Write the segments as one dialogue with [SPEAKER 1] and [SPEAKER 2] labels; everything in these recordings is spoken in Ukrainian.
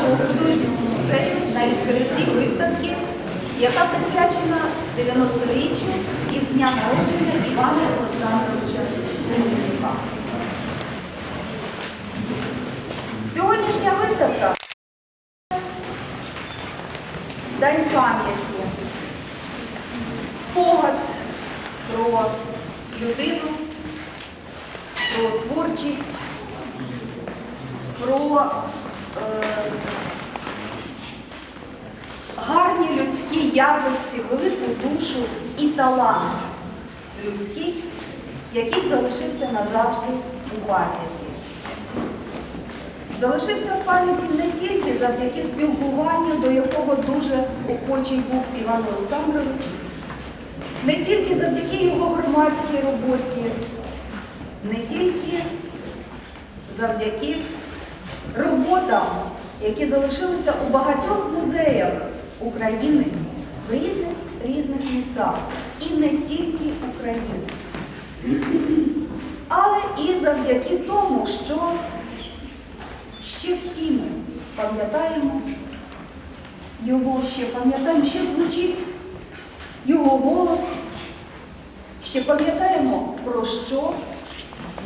[SPEAKER 1] нашого художнього музею на відкритті виставки, яка присвячена 90-річчю із дня народження Івана Олександровича Леонідка. Сьогоднішня виставка День пам'яті, спогад про людину, про творчість, про е, якості, велику душу і талант людський, який залишився назавжди у пам'яті. Залишився в пам'яті не тільки завдяки спілкуванню, до якого дуже охочий був Іван Олександрович, не тільки завдяки його громадській роботі, не тільки завдяки роботам, які залишилися у багатьох музеях України в різних різних містах, і не тільки України, але і завдяки тому, що ще всі ми пам'ятаємо його, ще пам'ятаємо, ще звучить його голос, ще пам'ятаємо про що,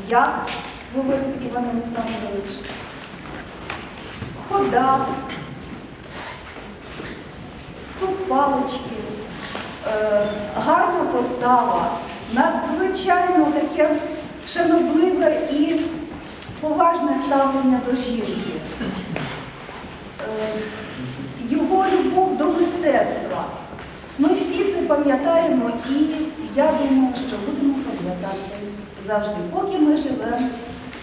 [SPEAKER 1] як говорив Іван Олександрович, хода, стук палички, е, гарна постава, надзвичайно таке шанобливе і поважне ставлення до жінки, Е, його любов до мистецтва. Ми всі це пам'ятаємо і я думаю, що будемо пам'ятати завжди, поки ми живемо,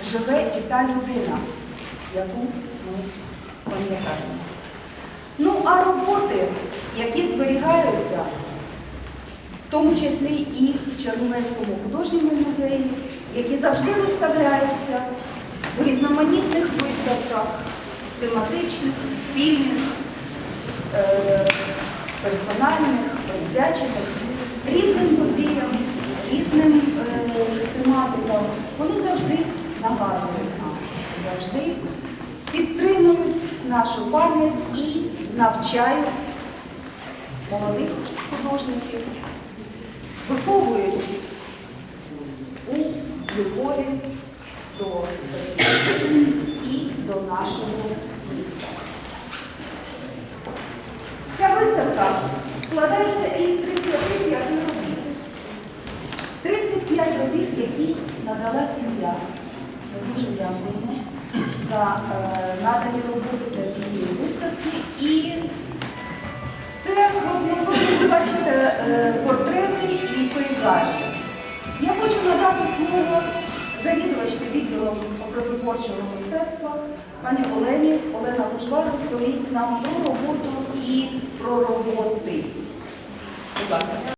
[SPEAKER 1] живе і та людина, яку ми пам'ятаємо. Ну, а роботи, які зберігаються, в тому числі і в Чернівецькому художньому музеї, які завжди виставляються у різноманітних виставках, тематичних, спільних, е, персональних, присвячених різним подіям, різним е, тематикам. Вони завжди нагадують нам, завжди підтримують нашу пам'ять і навчають молодих художників, виховують у любові до і до нашого міста. Ця виставка складається із 35 робіт. 35 робіт, які надала сім'я. Ми дуже дякуємо за е, надані роботи для цієї виставки. І і. Я хочу надати слово завідувачці відділом образотворчого мистецтва пані Олені. Олена Лужва розповість нам про роботу і про роботи. Будь ласка.